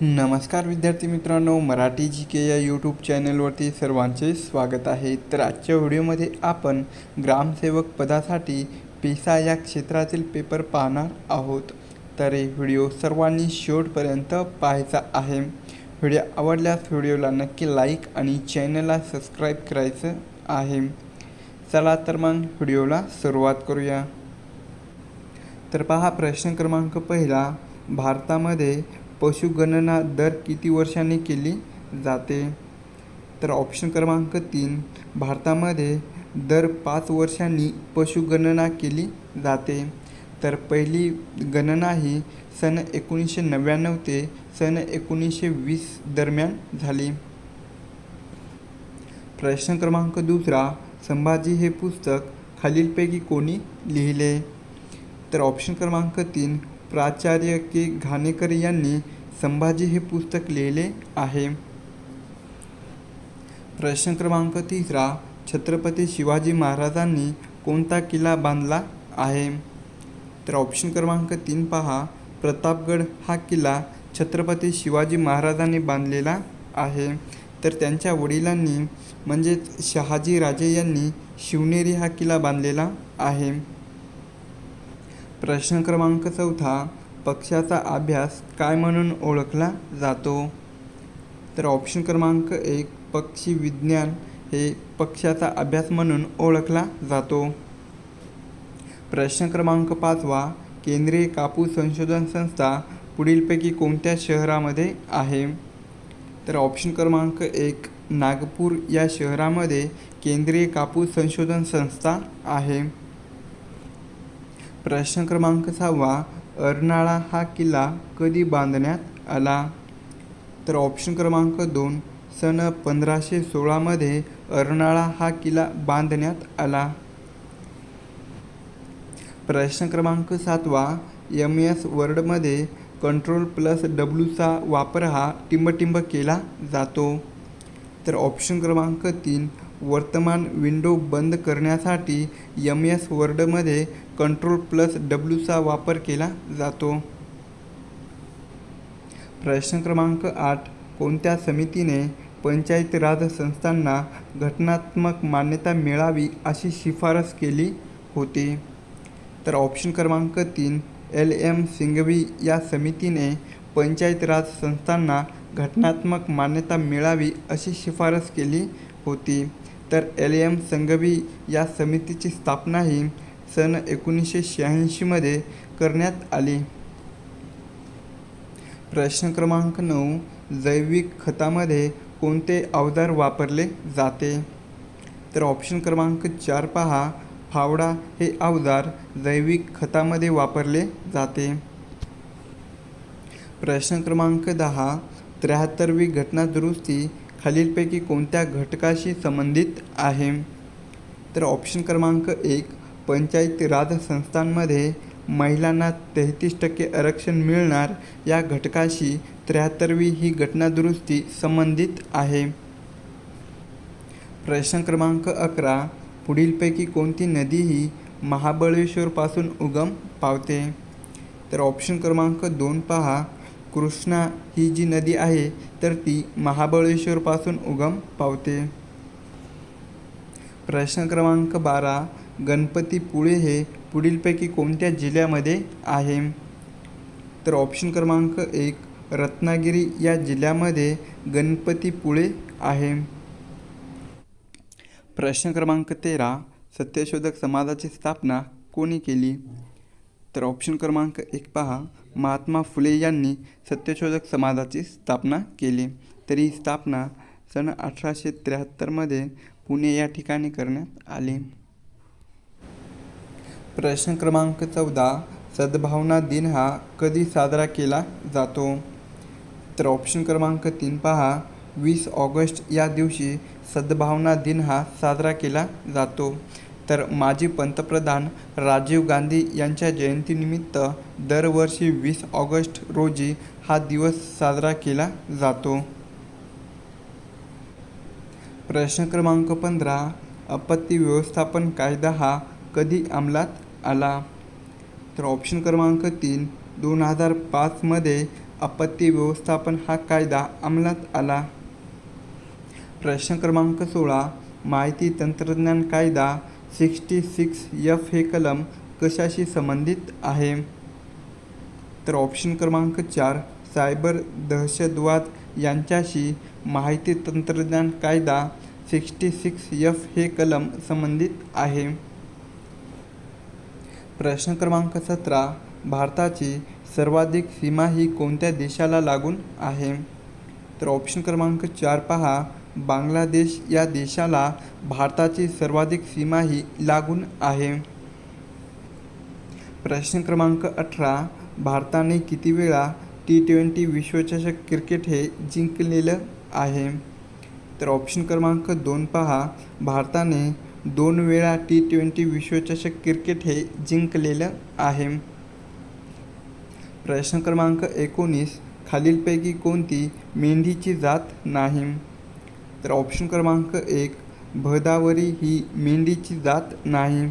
नमस्कार विद्यार्थी मित्रांनो मराठी जी के या यूट्यूब चॅनलवरती सर्वांचे स्वागत आहे. तर आजच्या व्हिडिओमध्ये आपण ग्रामसेवक पदासाठी पेसा या क्षेत्रातील पेपर पाहणार आहोत. तर हे व्हिडिओ सर्वांनी शेवटपर्यंत पाहायचा आहे. व्हिडिओ आवडल्यास व्हिडिओला नक्की लाईक आणि चॅनलला सबस्क्राईब करायचं आहे. चला तर मग व्हिडिओला सुरुवात करूया. तर पहा प्रश्न क्रमांक पहिला. भारतामध्ये पशुगणना दर किती वर्षांनी केली जाते? तर ऑप्शन क्रमांक तीन भारतामध्ये दर पाच वर्षांनी पशुगणना केली जाते. तर पहिली गणना ही सन एकोणीसशे नव्याण्णव ते सन एकोणीसशे वीस दरम्यान झाली. प्रश्न क्रमांक दुसरा संभाजी हे पुस्तक खालीलपैकी कोणी लिहिले? तर ऑप्शन क्रमांक तीन प्राचार्य के घाणेकर यांनी संभाजी हे पुस्तक लिहिले आहे. प्रश्न क्रमांक तिसरा छत्रपती शिवाजी महाराजांनी कोणता किल्ला बांधला आहे? तर ऑप्शन क्रमांक तीन पहा. प्रतापगड हा किल्ला छत्रपती शिवाजी महाराजांनी बांधलेला आहे. तर त्यांच्या वडिलांनी म्हणजेच शहाजी राजे यांनी शिवनेरी हा किल्ला बांधलेला आहे. प्रश्न क्रमांक चौथा पक्षाचा अभ्यास काय म्हणून ओळखला जातो? तर ऑप्शन क्रमांक एक पक्षी विज्ञान हे पक्षाचा अभ्यास म्हणून ओळखला जातो. प्रश्न क्रमांक पाचवा केंद्रीय कापूस संशोधन संस्था पुढीलपैकी कोणत्या शहरामध्ये आहे? तर ऑप्शन क्रमांक एक नागपूर या शहरामध्ये केंद्रीय कापूस संशोधन संस्था आहे. प्रश्न क्रमांक सहावा अर्नाळा हा किल्ला कधी बांधण्यात आला? तर ऑप्शन क्रमांक दोन सन पंधराशे सोळामध्ये अर्नाळा हा किल्ला बांधण्यात आला. प्रश्न क्रमांक सातवा एम एस वर्डमध्ये कंट्रोल प्लस डब्ल्यूचा वापर हा टिंबटिंब केला जातो. तर ऑप्शन क्रमांक तीन वर्तमान विंडो बंद करण्यासाठी यम एस वर्डमध्ये कंट्रोल प्लस डब्ल्यूचा वापर केला जातो. प्रश्न क्रमांक आठ. कोणत्या समितीने पंचायत राज संस्थांना घटनात्मक मान्यता मिळावी अशी शिफारस केली होती? तर ऑप्शन क्रमांक तीन. एल एम सिंघवी या समितीने पंचायत राज संस्थांना घटनात्मक मान्यता मिळावी अशी शिफारस केली होती. तर एल. एम. संघवी या समितीची स्थापना ही सन एकोणीसशे शहाऐंशीमध्ये करण्यात आली. प्रश्न क्रमांक नऊ जैविक खतामध्ये कोणते अवजार वापरले जाते? तर ऑप्शन क्रमांक चार पहा. फावडा हे अवजार जैविक खतामध्ये वापरले जाते. प्रश्न क्रमांक दहा त्र्याहत्तरवी घटना दुरुस्ती खालीलपैकी कोणत्या घटकाशी संबंधित आहे? तर ऑप्शन क्रमांक एक पंचायत राज संस्थांमध्ये महिलांना तेहतीस टक्के आरक्षण मिळणार या घटकाशी त्र्याहत्तरवी ही घटना दुरुस्ती संबंधित आहे. प्रश्न क्रमांक अकरा पुढीलपैकी कोणती नदी ही महाबळेश्वरपासून उगम पावते? तर ऑप्शन क्रमांक दोन पहा. कृष्णा ही जी नदी आहे तर ती महाबळेश्वरपासून उगम पावते. प्रश्न क्रमांक बारा गणपतीपुळे हे पुढीलपैकी कोणत्या जिल्ह्यामध्ये आहे? तर ऑप्शन क्रमांक एक रत्नागिरी या जिल्ह्यामध्ये गणपतीपुळे आहे. प्रश्न क्रमांक तेरा सत्यशोधक समाजाची स्थापना कोणी केली? तर ऑप्शन क्रमांक एक पहा महात्मा फुले यांनी सत्यशोधक समाजाची स्थापना केली. तरी ही स्थापना सन अठराशे त्र्याहत्तरमध्ये पुणे या ठिकाणी करण्यात आली. प्रश्न क्रमांक चौदा सद्भावना दिन हा कधी साजरा केला जातो? तर ऑप्शन क्रमांक तीन पहा. वीस ऑगस्ट या दिवशी सद्भावना दिन हा साजरा केला जातो. तर माजी पंतप्रधान राजीव गांधी यांच्या जयंतीनिमित्त दरवर्षी वीस ऑगस्ट रोजी हा दिवस साजरा केला जातो. प्रश्न क्रमांक पंधरा आपत्ती व्यवस्थापन कायदा हा कधी अंमलात आला? तर ऑप्शन क्रमांक तीन दोन हजार पाचमध्ये आपत्ती व्यवस्थापन हा कायदा अंमलात आला. प्रश्न क्रमांक सोळा माहिती तंत्रज्ञान कायदा सिक्स्टी सिक्स यफ हे कलम कशाशी संबंधित आहे? तर ऑप्शन क्रमांक चार सायबर दहशतवाद यांच्याशी माहिती तंत्रज्ञान कायदा सिक्स्टी सिक्स यफ हे कलम संबंधित आहे. प्रश्न क्रमांक सतरा भारताची सर्वाधिक सीमा ही कोणत्या देशाला लागून आहे? तर ऑप्शन क्रमांक चार पहा बांगलादेश या देशाला भारताची सर्वाधिक सीमा ही लागून आहे. प्रश्न क्रमांक अठरा भारताने किती वेळा टी ट्वेंटी विश्वचषक क्रिकेट हे जिंकलेलं आहे? तर ऑप्शन क्रमांक दोन पहा. भारताने दोन वेळा टी ट्वेंटी विश्वचषक क्रिकेट हे जिंकलेलं आहे. प्रश्न क्रमांक एकोणीस खालीलपैकी कोणती मेंढीची जात नाही? तर ऑप्शन क्रमांक एक भदावरी ही मेंढीची जात नाही.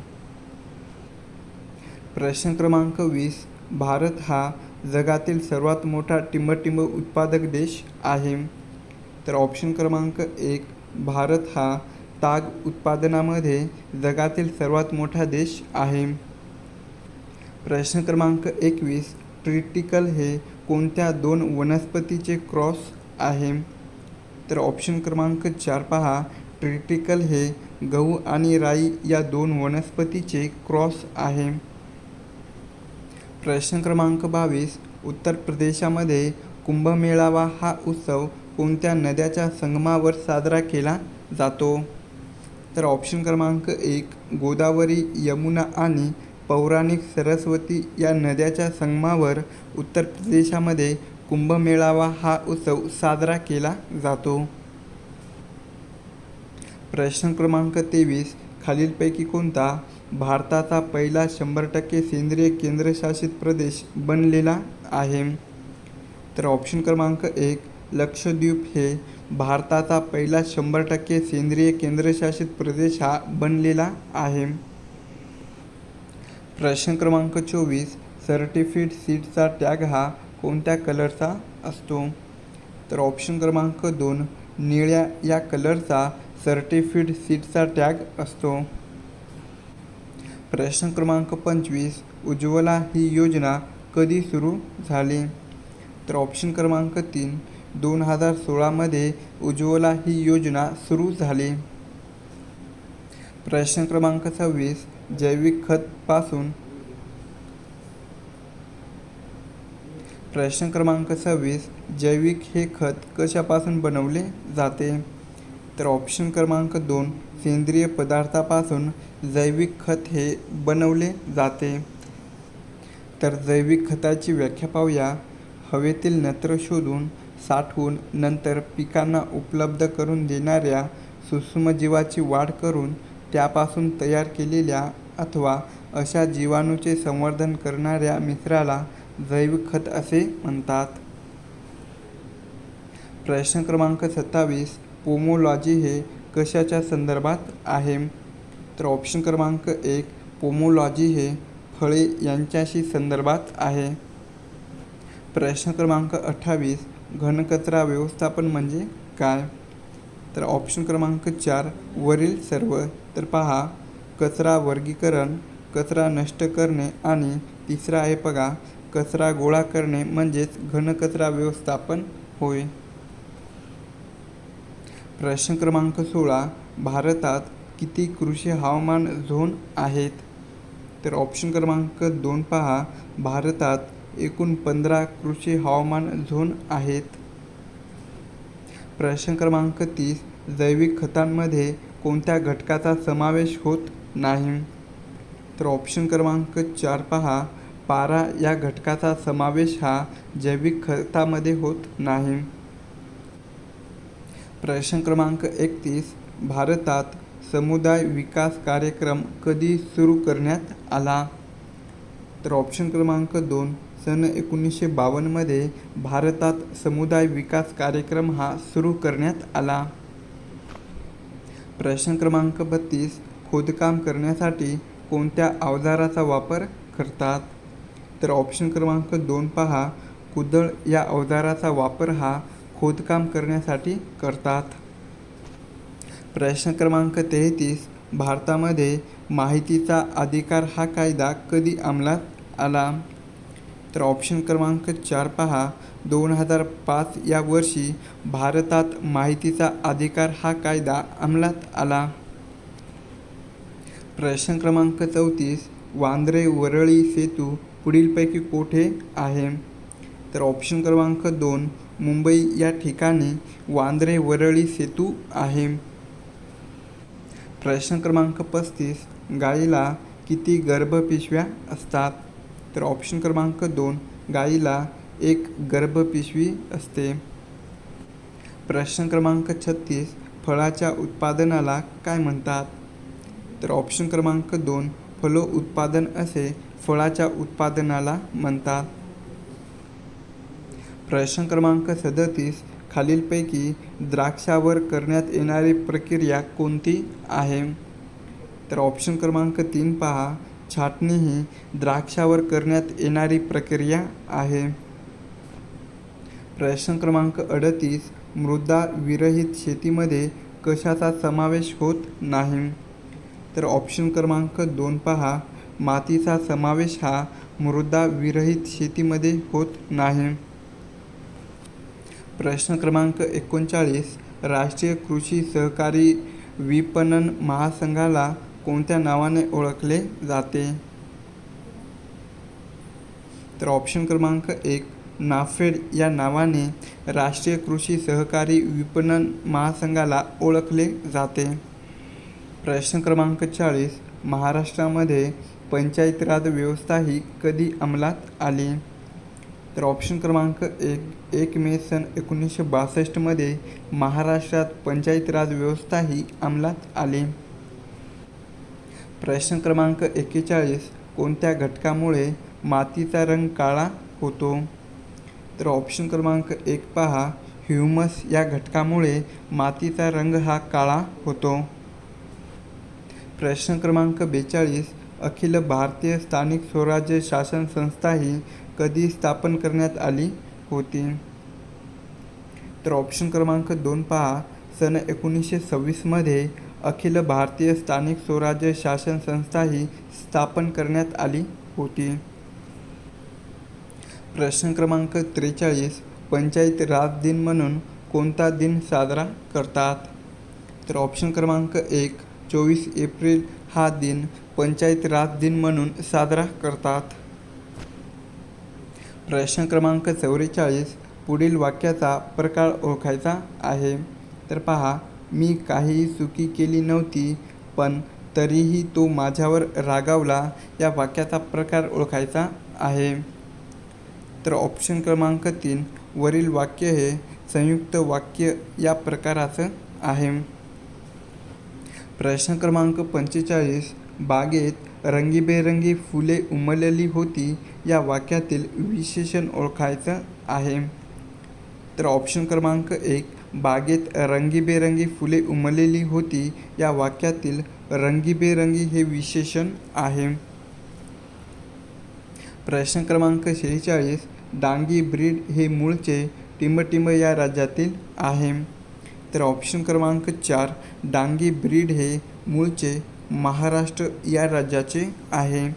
प्रश्न क्रमांक वीस भारत हा जगातील सर्वात मोठा टिंबटिंब उत्पादक देश आहे. तर ऑप्शन क्रमांक एक भारत हा ताग उत्पादनामध्ये जगातील सर्वात मोठा देश आहे. प्रश्न क्रमांक एकवीस ट्रिटिकल हे कोणत्या दोन वनस्पतीचे क्रॉस आहे? तर ऑप्शन क्रमांक चार पहा. ट्रिटिकल हे गहू आणि राई या दोन वनस्पतीचे क्रॉस आहे. प्रश्न क्रमांक बावीस. उत्तर प्रदेशामध्ये कुंभमेळावा हा उत्सव कोणत्या नद्याच्या संगमावर साजरा केला जातो? तर ऑप्शन क्रमांक एक गोदावरी यमुना आणि पौराणिक सरस्वती या नद्याच्या संगमावर उत्तर प्रदेशामध्ये कुंभमेळावा हा उत्सव साजरा केला जातो. प्रश्न क्रमांक तेवीस खालीलपैकी कोणता भारताचा पहिला शंभर टक्के सेंद्रिय केंद्रशासित प्रदेश बनलेला आहे? तर ऑप्शन क्रमांक एक लक्षद्वीप हे भारताचा पहिला शंभर टक्के सेंद्रिय केंद्रशासित प्रदेश हा बनलेला आहे. प्रश्न क्रमांक चोवीस सर्टिफिड सीटचा टॅग हा कोणत्या कलरचा असतो? तर ऑप्शन क्रमांक दोन निळ्या या कलरचा सर्टिफिड सीटचा टॅग असतो. प्रश्न क्रमांक पंचवीस उज्ज्वला ही योजना कधी सुरू झाली? तर ऑप्शन क्रमांक तीन दोन हजार सोळामध्ये उज्ज्वला ही योजना सुरू झाली. प्रश्न क्रमांक सव्वीस जैविक खतपासून प्रश्न क्रमांक सव्वीस जैविक हे खत कशापासून बनवले जाते? तर ऑप्शन क्रमांक दोन सेंद्रिय पदार्थापासून जैविक खत हे बनवले जाते. तर जैविक खताची व्याख्या पाहूया. हवेतील नत्र शोधून साठवून नंतर पिकांना उपलब्ध करून देणाऱ्या सूक्ष्मजीवाची वाढ करून त्यापासून तयार केलेल्या अथवा अशा जीवाणूचे संवर्धन करणाऱ्या मिश्राला जैविक खत असे म्हणतात. प्रश्न क्रमांक सत्तावीस पोमोलॉजी हे कशाच्या संदर्भात आहे? तर ऑप्शन क्रमांक एक पोमोलॉजी हे फळे यांच्याशी संदर्भात आहे. प्रश्न क्रमांक अठ्ठावीस घनकचरा व्यवस्थापन म्हणजे काय? तर ऑप्शन क्रमांक चार वरील सर्व. तर पहा कचरा वर्गीकरण कचरा नष्ट करणे आणि तिसरा आहे बघा कचरा गोळा करणे म्हणजेच घनकचरा व्यवस्थापन होय. प्रश्न क्रमांक सोळा भारतात किती कृषी हवामान झोन आहेत? तर ऑप्शन क्रमांक दोन पहा. भारतात एकूण पंधरा कृषी हवामान झोन आहेत. प्रश्न क्रमांक तीस जैविक खतांमध्ये कोणत्या घटकाचा समावेश होत नाही? तर ऑप्शन क्रमांक चार पहा. पारा या घटकाचा समावेश हा जैविक खतामध्ये होत नाही. प्रश्न क्रमांक एकतीस. भारतात समुदाय विकास कार्यक्रम कधी सुरू करण्यात आला? तर ऑप्शन क्रमांक दोन. सन एकोणीसशे बावन्नमध्ये भारतात समुदाय विकास कार्यक्रम हा सुरू करण्यात आला. प्रश्न क्रमांक बत्तीस. खोदकाम करण्यासाठी कोणत्या अवजाराचा वापर करतात? तर ऑप्शन क्रमांक दोन पहा. कुदळ या अवजाराचा वापर हा खोदकाम करण्यासाठी करतात. प्रश्न क्रमांक तेहतीस. भारतामध्ये माहितीचा अधिकार हा कायदा कधी अंमलात आला? तर ऑप्शन क्रमांक चार पहा. दोन हजार पाच या वर्षी भारतात माहितीचा अधिकार हा कायदा अंमलात आला? प्रश्न क्रमांक चौतीस. वांद्रे वरळी सेतू पुढीलपैकी कोठे आहे? तर ऑप्शन क्रमांक दोन मुंबई या ठिकाणी वांद्रे वरळी सेतू आहे. प्रश्न क्रमांक पस्तीस गाईला किती गर्भपिशव्या असतात? तर ऑप्शन क्रमांक दोन गाईला एक गर्भपिशवी असते. प्रश्न क्रमांक छत्तीस फळाच्या उत्पादनाला काय म्हणतात? तर ऑप्शन क्रमांक दोन फलो उत्पादन असे फळाच्या उत्पादनाला म्हणतात. प्रश्न क्रमांक सदतीस खालीलपैकी द्राक्षावर करण्यात येणारी प्रक्रिया कोणती आहे? तर ऑप्शन क्रमांक तीन पहा. छाटणी ही द्राक्षावर करण्यात येणारी प्रक्रिया आहे. प्रश्न क्रमांक अडतीस मृदा विरहित शेतीमध्ये कशाचा समावेश होत नाही? तर ऑप्शन क्रमांक दोन पहा. मातीचा समावेश हा मृदा विरहित शेतीमध्ये होत नाही. प्रश्न क्रमांक एकोणचाळीस. राष्ट्रीय कृषी सहकारी विपणन महासंघाला कोणत्या नावाने ओळखले जाते? तर ऑप्शन क्रमांक एक नाफेड या नावाने राष्ट्रीय कृषी सहकारी विपणन महासंघाला ओळखले जाते. प्रश्न क्रमांक चाळीस महाराष्ट्रामध्ये पंचायत राज व्यवस्था ही कधी अंमलात आली? तर ऑप्शन क्रमांक एक एक मे सन एकोणीसशे बासष्टमध्ये महाराष्ट्रात पंचायत राज व्यवस्था ही अंमलात आली. प्रश्न क्रमांक एक्केचाळीस कोणत्या घटकामुळे मातीचा रंग काळा होतो? तर ऑप्शन क्रमांक एक पहा ह्युमस या घटकामुळे मातीचा रंग हा काळा होतो. प्रश्न क्रमांक बेचाळीस अखिल भारतीय स्थानिक स्वराज्य शासन संस्था ही कधी स्थापन करण्यात आली होती? तर ऑप्शन क्रमांक दोन पहा. सन एकोणीसशे सव्वीसमध्ये अखिल भारतीय स्थानिक स्वराज्य शासन संस्था ही स्थापन करण्यात आली होती. प्रश्न क्रमांक त्रेचाळीस. पंचायत राज दिन म्हणून कोणता दिन साजरा करतात? तर ऑप्शन क्रमांक एक. चोवीस एप्रिल हा दिन पंचायत राज दिन म्हणून साजरा करतात. प्रश्न क्रमांक चौवेचाळीस पुढील वाक्याचा प्रकार ओळखायचा आहे. तर पहा मी काहीही चुकी केली नव्हती पण तरीही तो माझ्यावर रागावला या वाक्याचा प्रकार ओळखायचा आहे. तर ऑप्शन क्रमांक तीन वरील वाक्य हे संयुक्त वाक्य या प्रकाराचं आहे. प्रश्न क्रमांक पंचेचाळीस बागेत रंगीबेरंगी फुले उमलली होती या वाक्यातील विशेषण ओळखायचं आहे. तर ऑप्शन क्रमांक एक बागेत रंगीबेरंगी फुले उमललेली होती या वाक्यातील रंगीबेरंगी हे विशेषण आहे. प्रश्न क्रमांक शेहेचाळीस डांगी ब्रीड हे मूळचे टिंबटिंब या राज्यातील आहे. तर ऑप्शन क्रमांक चार डांगी ब्रीड हे मूळचे महाराष्ट्र या राज्याचे आहे.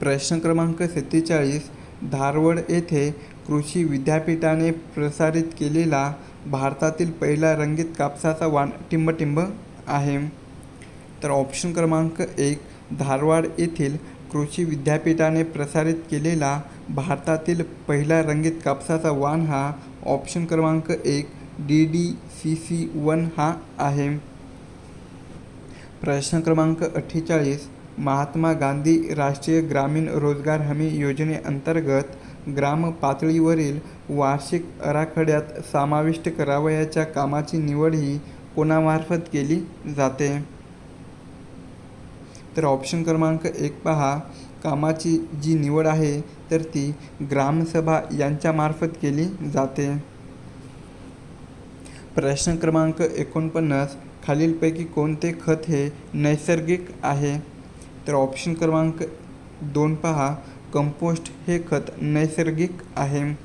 प्रश्न क्रमांक सत्तेचाळीस धारवड येथे कृषी विद्यापीठाने प्रसारित केलेला भारतातील पहिला रंगीत कापसाचा वाण टिंबटिंब आहे. तर ऑप्शन क्रमांक एक धारवाड येथील कृषी विद्यापीठाने प्रसारित केलेला भारतातील पहिला रंगीत कापसाचा वाण हा ऑप्शन क्रमांक एक D D C C one हा आहे. प्रश्न क्रमांक अठ्ठेचाळीस महात्मा गांधी राष्ट्रीय ग्रामीण रोजगार हमी योजनेअंतर्गत ग्राम पातळीवरील वार्षिक आराखड्यात समाविष्ट करावयाच्या कामाची निवड ही कोणामार्फत केली जाते? तर ऑप्शन क्रमांक एक पहा. कामाची जी निवड आहे तर ती ग्रामसभा यांच्यामार्फत केली जाते. प्रश्न क्रमांक एकोणपन्नास खालीलपैकी कोणते खत हे नैसर्गिक आहे? तर ऑप्शन क्रमांक दोन पहा. कंपोस्ट हे खत नैसर्गिक आहे.